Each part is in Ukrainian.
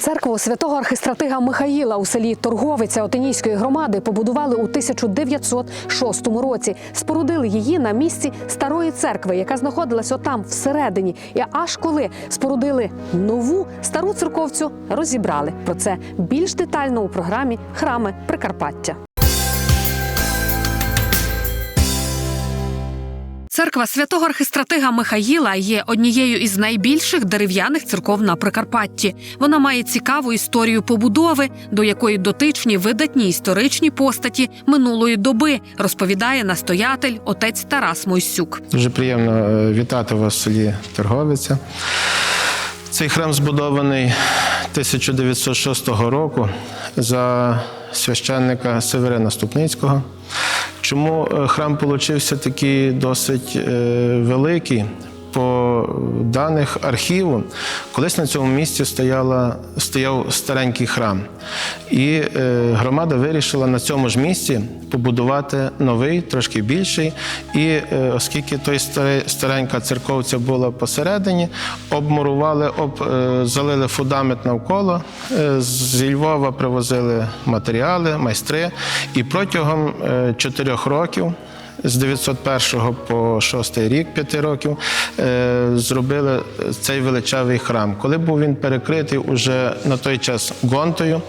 Церкву святого архистратига Михаїла у селі Торговиця Отинійської громади побудували у 1906 році. Спорудили її на місці старої церкви, яка знаходилась отам всередині. І аж коли спорудили нову стару церковцю, розібрали. Про це більш детально у програмі Храми Прикарпаття. Церква святого архистратига Михаїла є однією із найбільших дерев'яних церков на Прикарпатті. Вона має цікаву історію побудови, до якої дотичні видатні історичні постаті минулої доби, розповідає настоятель отець Тарас Мойсюк. Дуже приємно е, вітати вас в селі Торговиця. Цей храм збудований 1906 року за священника Северина Ступницького. Чому е, храм получився такий досить е, великий? По даних архіву, колись на цьому місці стояла, стояв старенький храм, і е, громада вирішила на цьому ж місці побудувати новий, трошки більший. І е, оскільки той старий, старенька церковця була посередині, обмурували, об, е, залили фундамент навколо. Зі Львова привозили матеріали, майстри, і протягом чотирьох років з 901 по 6 рік, 5 років, е, зробили цей величавий храм. Коли був він перекритий уже на той час гонтою,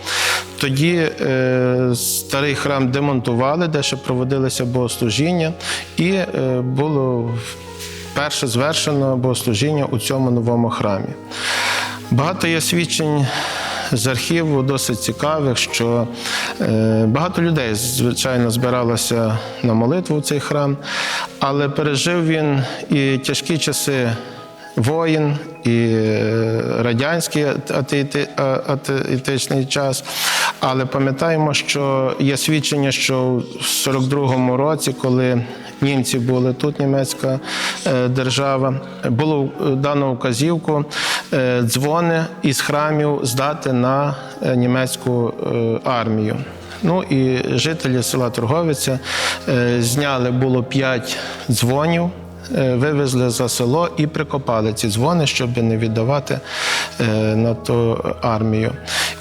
тоді е, старий храм демонтували, де ще проводилися богослужіння, і е, було перше звершено богослужіння у цьому новому храмі. Багато є свідчень з архіву досить цікавих, що е, багато людей, звичайно, збиралося на молитву в цей храм, але пережив він і тяжкі часи воїн, і е, радянський атеїти- атеїтичний час. Але пам'ятаємо, що є свідчення, що в 42-му році, коли німці були тут, німецька е, держава, було дано указівку е, дзвони із храмів здати на е, німецьку е, армію. Ну і жителі села Торговиця е, зняли було п'ять дзвонів. Е, Вивезли за село і прикопали ці дзвони, щоб не віддавати е, на ту армію.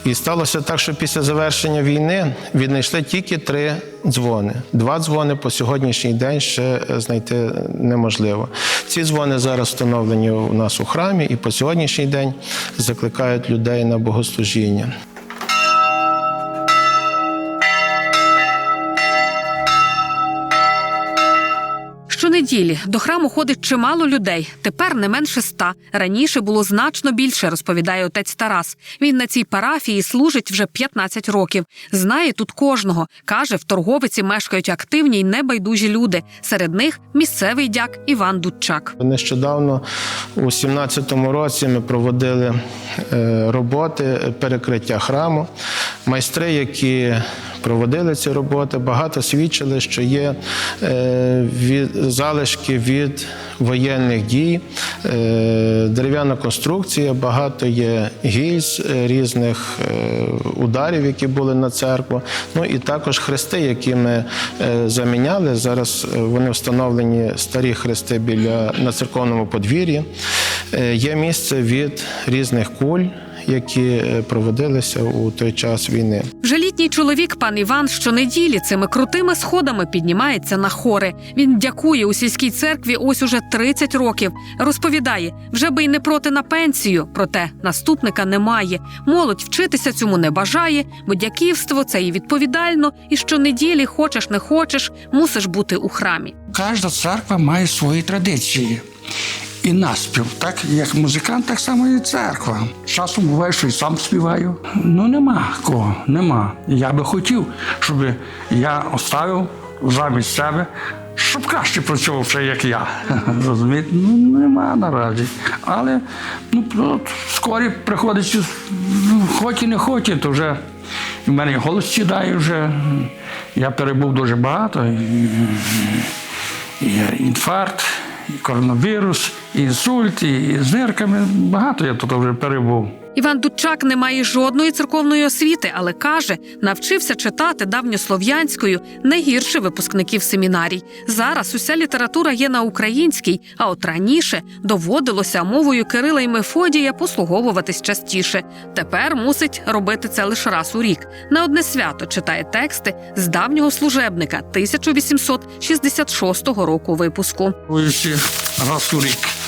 І сталося так, що після завершення війни віднайшли тільки три дзвони. Два дзвони по сьогоднішній день ще е, знайти неможливо. Ці дзвони зараз встановлені у нас у храмі і по сьогоднішній день закликають людей на богослужіння. Щонеділі до храму ходить чимало людей. Тепер не менше ста. Раніше було значно більше, розповідає отець Тарас. Він на цій парафії служить вже 15 років. Знає тут кожного. каже, в торговиці мешкають активні й небайдужі люди. Серед них місцевий дяк Іван Дудчак. Нещодавно, у 17-му році, ми проводили е, роботи перекриття храму. Майстри, які проводили ці роботи, багато свідчили, що є е, від, залишки від воєнних дій, е, дерев'яна конструкція, багато є гільз е, різних ударів, які були на церкву. Ну і також хрести, які ми заміняли. Зараз вони встановлені старі хрести біля на церковному подвір'ї. Є місце від різних куль, які е, проводилися у той час війни. Вже літній чоловік, пан Іван, щонеділі цими крутими сходами піднімається на хори. Він дякує у сільській церкві ось уже 30 років. Розповідає, вже би й не проти на пенсію, проте наступника немає. Молодь вчитися цьому не бажає, бо дяківство це і відповідально, і щонеділі, хочеш не хочеш, мусиш бути у храмі. Кожна церква має свої традиції. І наспів, так як музикант, так само і церква. Часом буває, що і сам співаю. Ну нема кого, нема. Я би хотів, щоб я оставив замість себе, щоб краще працював ще, як я. Розумієте? Ну нема наразі. Але ну скорі приходить, ну, хоч і не хоч, то вже в мене голос сідає вже. Я перебув дуже багато. І, і інфаркт, і коронавірус, і Сульт, і з нирками. Багато я тут вже перебув. Іван Дудчак не має жодної церковної освіти, але каже, навчився читати давньослов'янською не гірше випускників семінарій. Зараз уся література є на українській, а от раніше доводилося мовою Кирила і Мефодія послуговуватись частіше. Тепер мусить робити це лише раз у рік. На одне свято читає тексти з давнього служебника 1866 року випуску. Ось раз у рік.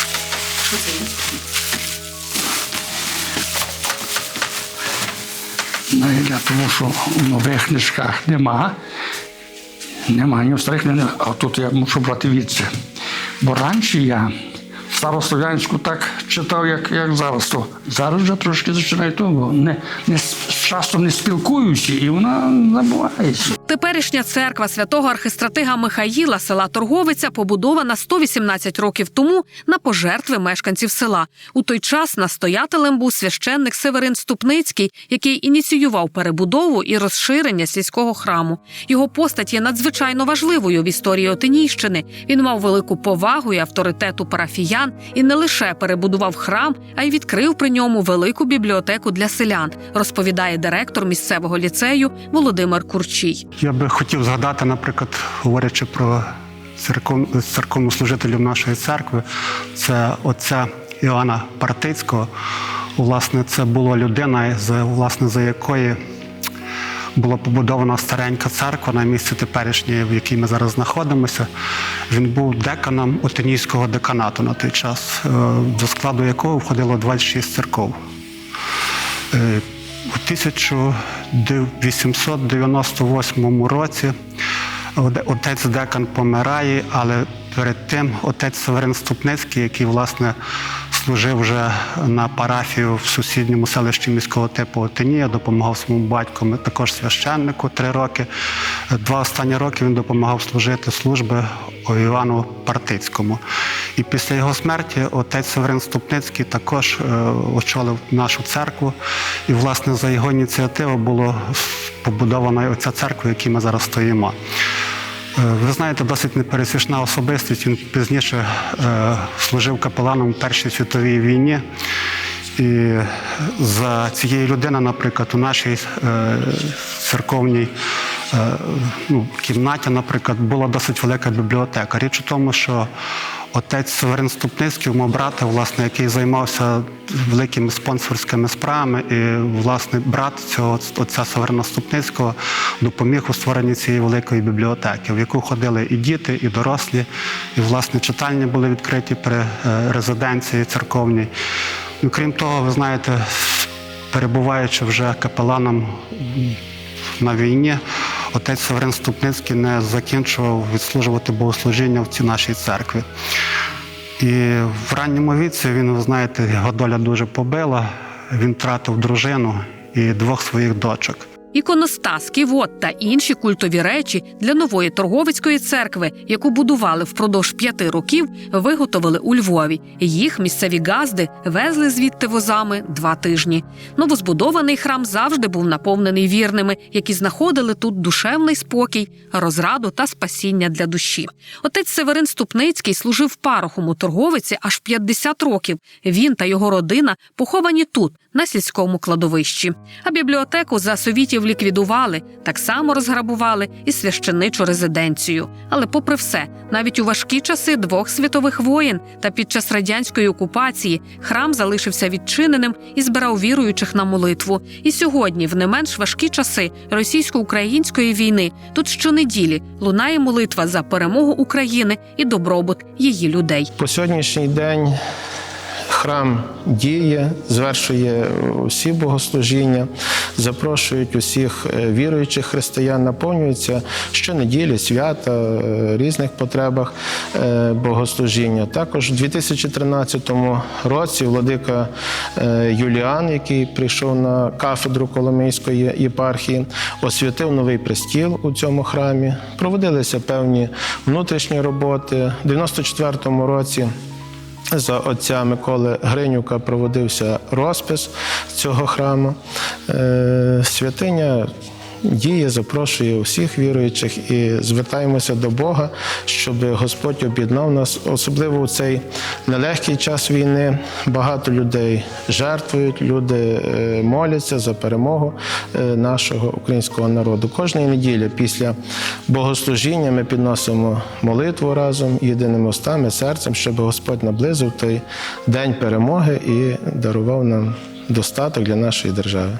Ну, і для того, що в нових книжках нема. Нема, ні в старих не а тут я мушу брати відси. Бо раніше я старослов'янську так читав, як, як зараз. То зараз вже трошки зачинаю то, не, не, часом не спілкуюся, і вона забувається. Теперішня церква святого архистратига Михаїла села Торговиця побудована 118 років тому на пожертви мешканців села. У той час настоятелем був священник Северин Ступницький, який ініціював перебудову і розширення сільського храму. Його постать є надзвичайно важливою в історії Отинійщини. Він мав велику повагу і авторитет у парафіян і не лише перебудував храм, а й відкрив при ньому велику бібліотеку для селян, розповідає директор місцевого ліцею Володимир Курчій. Я би хотів згадати, наприклад, говорячи про церков, церковнослужителів нашої церкви, це отця Іоанна Партицького. Власне, це була людина, власне, за якої була побудована старенька церква на місці теперішньої, в якій ми зараз знаходимося. Він був деканом Отинійського деканату на той час, е, до складу якого входило 26 церков. У 1898 році отець Декан помирає, але перед тим отець Северин Ступницький, який власне служив вже на парафію в сусідньому селищі міського типу Отинія, допомагав своєму батьку, також священнику три роки. Два останні роки він допомагав служити служби Івану Партицькому. І після його смерті отець Северин Ступницький також е, очолив нашу церкву. І, власне, за його ініціативу було побудована оця церква, в якій ми зараз стоїмо. Е, Ви знаєте, досить непересічна особистість. Він пізніше е, служив капеланом у Першій світовій війні. І за цією людиною, наприклад, у нашій церковній ну, кімнаті, наприклад, була досить велика бібліотека. Річ у тому, що отець Северин Ступницький, мого брата, власне, який займався великими спонсорськими справами, і власне брат цього отця Северина Ступницького допоміг у створенні цієї великої бібліотеки, в яку ходили і діти, і дорослі, і власне читальні були відкриті при е, резиденції церковній. Ну, крім того, ви знаєте, перебуваючи вже капеланом на війні, отець Северин Ступницький не закінчував відслужувати богослужіння в цій нашій церкві. І в ранньому віці він, ви знаєте, його доля дуже побила. Він втратив дружину і двох своїх дочок. Іконостас, ківот та інші культові речі для нової торговицької церкви, яку будували впродовж п'яти років, виготовили у Львові. Їх місцеві газди везли звідти возами два тижні. Новозбудований храм завжди був наповнений вірними, які знаходили тут душевний спокій, розраду та спасіння для душі. Отець Северин Ступницький служив парохом у торговиці аж 50 років. Він та його родина поховані тут, на сільському кладовищі. А бібліотеку за совітів ліквідували, так само розграбували і священичу резиденцію. Але, попри все, навіть у важкі часи двох світових воєн та під час радянської окупації храм залишився відчиненим і збирав віруючих на молитву. І сьогодні, в не менш важкі часи російсько-української війни, тут щонеділі лунає молитва за перемогу України і добробут її людей. По сьогоднішній день храм діє, звершує всі богослужіння, запрошують усіх е, віруючих християн, наповнюються щонеділі, свята, е, різних потребах е, богослужіння. Також у 2013 році владика Юліан, який прийшов на кафедру Коломийської єпархії, освятив новий престіл у цьому храмі. Проводилися певні внутрішні роботи. У 94-му році за отця Миколи Гринюка проводився розпис цього храму. Е, Святиня діє, запрошує усіх віруючих і звертаємося до Бога, щоб Господь об'єднав нас, особливо у цей нелегкий час війни. Багато людей жертвують, люди е, моляться за перемогу е, нашого українського народу. Кожної неділі після богослужіння ми підносимо молитву разом єдиними устами, серцем, щоб Господь наблизив той день перемоги і дарував нам достаток для нашої держави.